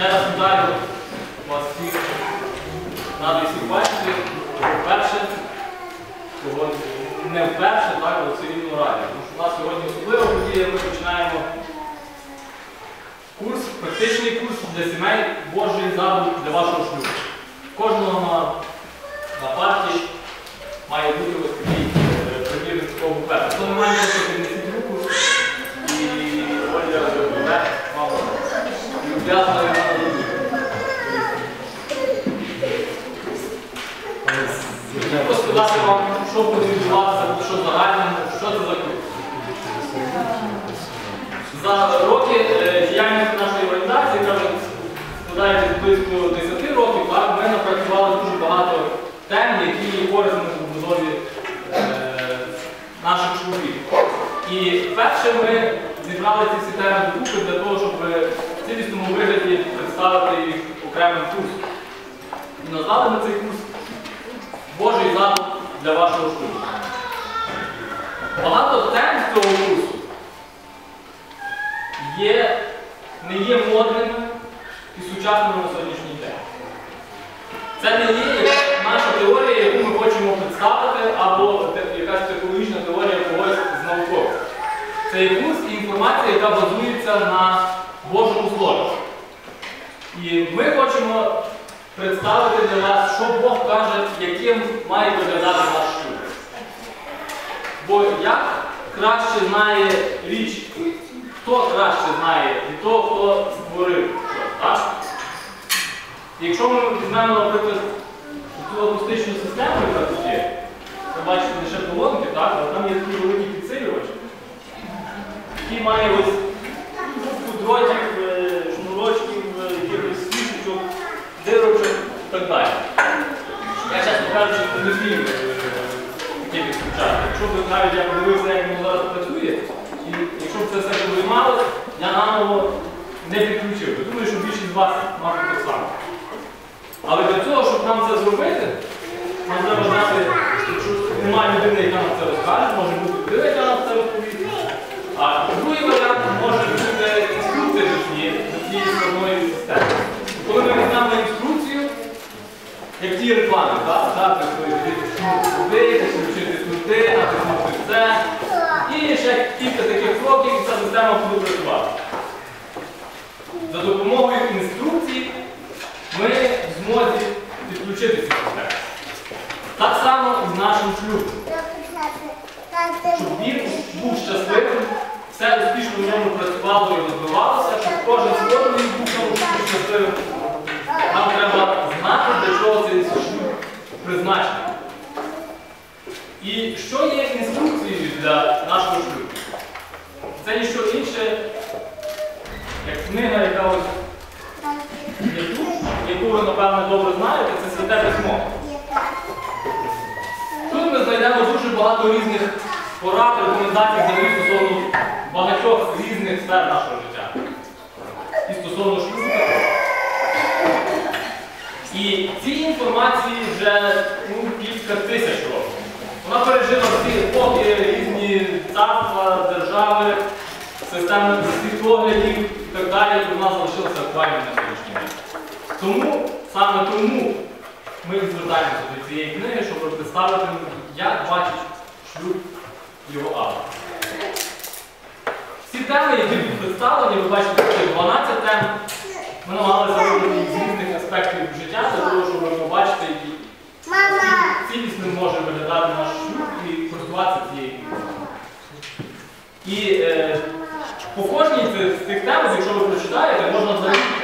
Я раз вітаю вас всіх радий всіх бачити. Вперше, не вперше, так, це рівно раді. Тому що у нас сьогодні особлива подія, ми починаємо курс, практичний курс для сімей Божий задум для вашого шлюбу. Кожного на, на парті має бути ось такий е, примірник такого буфету. Хто не має, просто піднесіть руку і Оля буде вам просто вам, що буде відбуватися, що загальному, що це за курс. За роки е, діяльності нашої організації, яка складає близько 10 років, ми напрацювали дуже багато тем, які є корисними в побудові е, наших шлюбів. І перше ми зібрали ці всі теми докупи для того, щоб в цілісному вигляді представити їх окремим курсом. І назвали ми цей курс Божий задум для вашого шлюбу. Багато тем з цього курсу є, не є модними і сучасними на сьогоднішній день. Це не є наша теорія, яку ми хочемо представити, або якась технологічна теорія когось з науковців. Це і інформація, яка базується на Божому Слові. І ми представити для вас, що Бог каже, яким має виглядати наш шлюб. Бо як краще знає річ, хто краще знає від того, хто створив щось? Якщо ми візьмемо, наприклад, цю акустичну систему, яка тут є, ви бачите лише колонки, так? але там є такий великий підсилювач, який має ось купу дротів, е, шнурочків, е, якихось свічечок, дирочок і так далі. Я чесно кажучи, не вмію таке підключати. Навіть я подивився, як воно зараз працює, і якщо б це все познімалося, я наново не підключив. Я думаю, що більшість з вас мабуть так само. Але для цього, щоб нам це зробити, нам треба знати, що немає людини, яка нам це розкаже, може бути людина, яка нам це розповість. А другий варіант може бути інструкція до цієї складної системи. Коли ми візьмемо інструкцію, як ті реклами, так? Дати свої туди, підключити туди, І ще кілька таких кроків, і ця система буде працювати. За допомогою інструкцій ми в змозі підключити ці системи. Так само і з нашим шлюбом. Щоб він був щасливим, все успішно в ньому працювало і розвивалося, щоб кожен створений був щасливим. Нам треба знати, для чого цей шлюб призначений. І що є інструкцією для нашого шлюбу? Це ніщо інше, як книга, яка ось є тут, ви, напевно, добре знаєте, це святе письмо. Тут ми знайдемо дуже багато різних порад, рекомендацій взагалі стосовно багатьох різних сфер нашого життя. І стосовно шлюбу. І цій інформації вже ну, кілька тисяч років. Вона пережила всі епохи, різні царства, держави, системи світоглядів і так далі, і вона залишилася актуальною на сьогоднішній день. Тому, саме тому ми звертаємося до цієї книги, щоб представити, як бачить шлюб його автор. Всі теми, які тут представлені, ви бачите, що 12 тем, ми намагалися вибрати їх з різних аспектів життя, для того, щоб ви побачити, які цілісним може виглядати наш шлюб і користуватися цією книгою. І е, по кожній з з цих тем, якщо ви прочитаєте, можна взагалі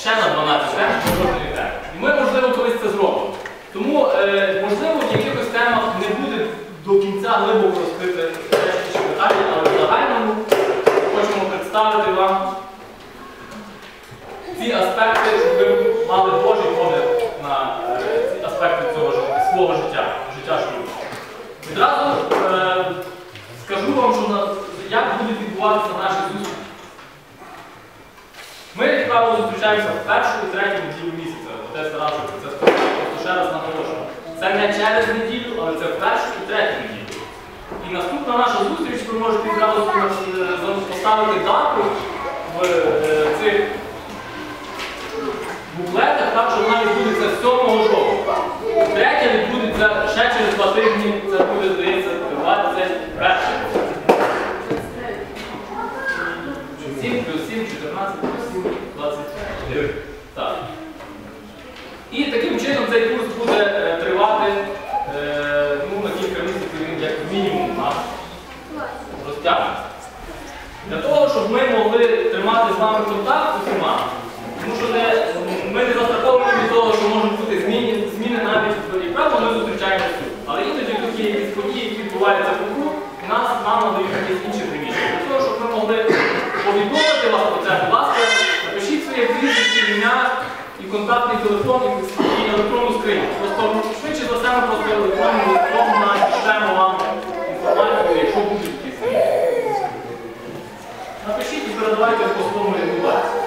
Ще на 12 тем по кожній темі. І ми, можливо, колись це зробимо. Тому, е, можливо, в якихось темах не буде до кінця глибоко розкрити решті питання, але в загальному хочемо представити вам ці аспекти, щоб ви мали Божий погляд на е, ці аспекти цього свого життя, життя шлюбу. Відразу е, скажу вам, що як будуть відбуватися наші зустрічі. Правило, зустрічаємося в першу і третю неділю місяця. Отець Тарас це сказав. Тобто ще раз наголошую. Це не через неділю, але це в першу і третю неділю. І І наступна наша зустріч, ви можете відразу е, поставити дату в е, цих буклетах, так що вона відбудеться 7 жовтня. Третя відбудеться ще через два тижні, це буде, здається, 21. 7 плюс 7, 14 плюс 7, 29. Так. І таким чином цей курс буде е, тривати е, ну, на кілька місяців, як мінімум на розтягнеться. Для того, щоб ми могли тримати з вами контакт усіма, тому що не, ми не застраховані від того, що можуть бути зміни, зміни навіть в як правило, ми зустрічаємося тут. Але іноді є якісь події, які відбуваються вокруг, і нас нам надають якісь інші приміщення. Для того, щоб ми могли повідомити вас про це, будь ласка, напишіть своє прізвище, ім'я і контактний телефон і, електронну скриньку. Просто швидше за все ми просто електронним листом надішлемо вам інформацію, якщо будуть якісь. Напишіть і передавайте в пословну регуляцію.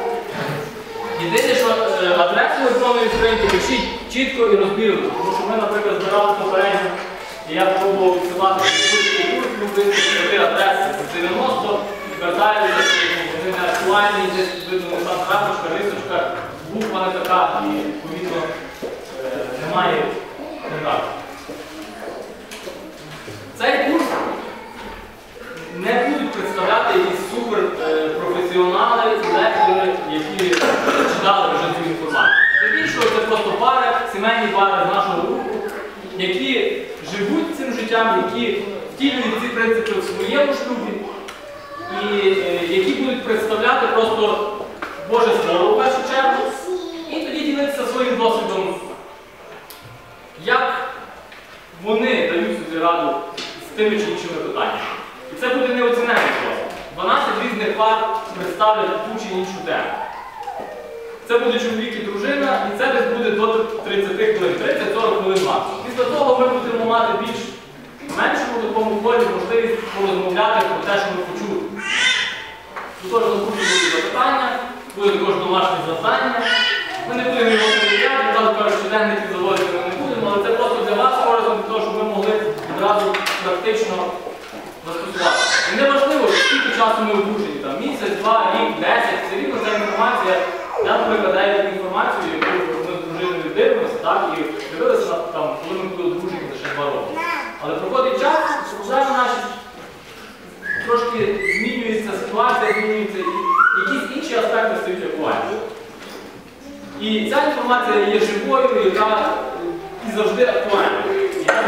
Єдине, що е, адресу електронної скриньки пишіть чітко і розбірно, тому що ми, наприклад, збирали попередньо, і я пробував відсилати три адреси з 90, звертаються, вони не актуальні, десь видно, там крапочка, рисочка, буква не така, і відповідно е, немає контакту. Цей курс не будуть представляти якісь супер е, лектори, які читали вже цю інформацію. Здебільшого це просто пари, сімейні пари з нашого руху, які живуть цим життям, які втілюють ці принципи в своєму шлюбі, і е, які будуть представляти просто Боже Слово в першу чергу, і тоді ділитися своїм досвідом, як вони дають собі раду з тими чи іншими питаннями. І це буде неоціненний просто. 12 різних пар представлять ту чи іншу тему. Це буде чоловік і дружина, і це десь буде до 30 хвилин, 30-40 хвилин максимум. Після того ми будемо мати більш меншому такому колі можливість порозмовляти про те, що ми почули. Тут теж на курсі будуть запитання, буде також домашнє завдання. Ми не будемо його перевіряти, відразу кажуть, щоденники заводити ми не будемо, але це просто для вас корисно, для того, щоб ми могли відразу практично застосувати. І не важливо, скільки часу ми одружені, там місяць, два, рік, десять, все рівно ця інформація. Я, наприклад, даю інформацію, яку ми з дружиною дивимося, так, і дивилися там, коли ми були одружені лише два роки. Але проходить час, проблеми наші трошки змінюється ситуація, змінюється і якісь інші аспекти стають актуальні. І ця інформація є живою, яка і завжди актуальна.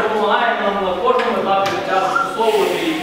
Допомагає нам на кожному етапі життя застосовувати